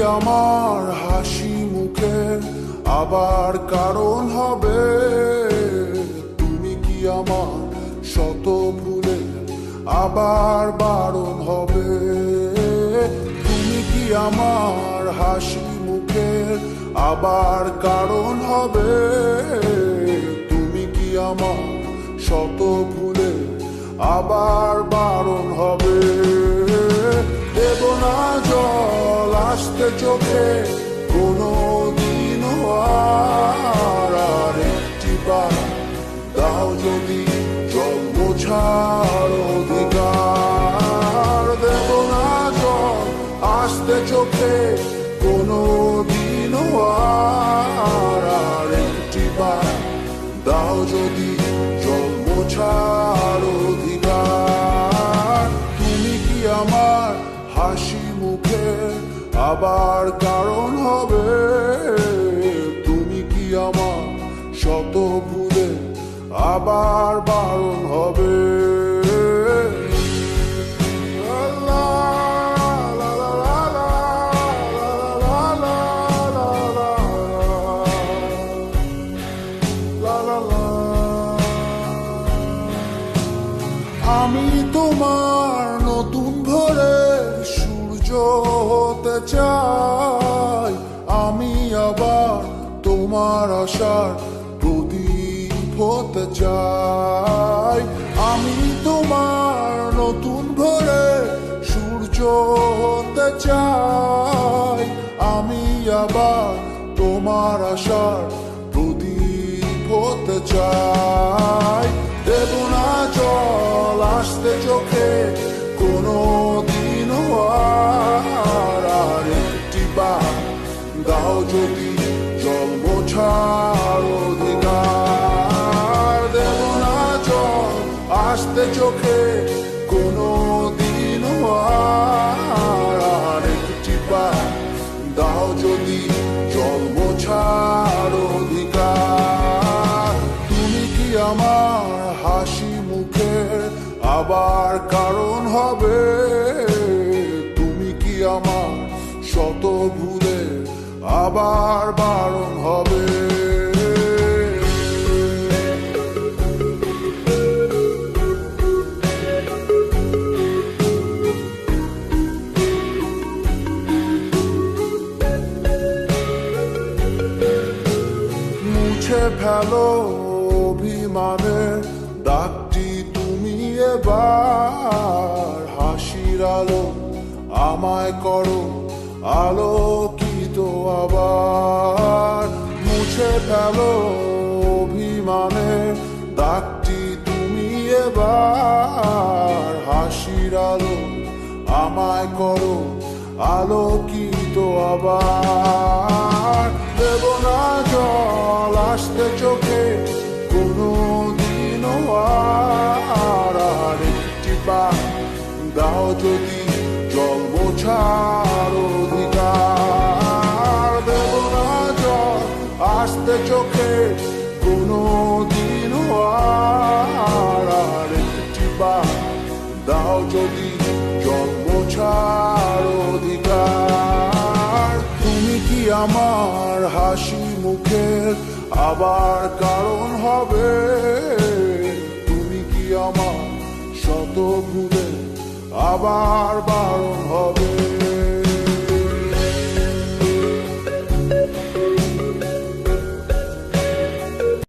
আমার হাসি মুখে আবার কারণ হবে। তুমি কি আমার শত ভুলে আবার বারণ হবে? তুমি কি আমার হাসি মুখে আবার কারণ হবে? তুমি কি আমার শত ভুলে আবার বারণ হবে? চোখে কোনো দিন আর একটি বার। দাও যদি জল মোছার অধিকার দেব না জল আসতে চোখে কোনো দিন আর একটি বার। দাও যদি জল মোছার ভাবার কারণ হবে, তুমি কি আমার শত ভুলে আবার বারণ হবে? আমি তোমার নতুন ভরে হতে চাই, আমি আবার তোমার আশার প্রদীপ হতে চাই। আমি তোমার নতুন ভোরের সূর্য হতে চাই, আমি আবার তোমার আশার প্রদীপ হতে চাই। যদি জল মোছার অধিকার দেব না জল আসতে চোখে কোনো দিন আর দাও যদি জল মোছার অধিকার। তুমি কি আমার হাসি মুখের আবার কারণ হবে? তুমি কি আমার শত ভুলে আবার বারণ হবে। মুছে ফেলো অভিমানের দাগটি তুমি এবার। হাসির আলো আমায় করো আলোকিত আবার মুছে ফেলো অভিমানের দাগটি তুমি এবার হাসির আলো আমায় করো, আলোকিত আবার। দেব না জল আসতে চোখে কোনো দিন আর একটি বার দাও যদি জল মোছার আসতে চোখে কোনো দিন আর আর একটি দাও যদি জল মোছার অধিকার তুমি কি আমার হাসি মুখের আবার কারণ হবে তুমি কি আমার শত ভুলে আবার বারণ হবে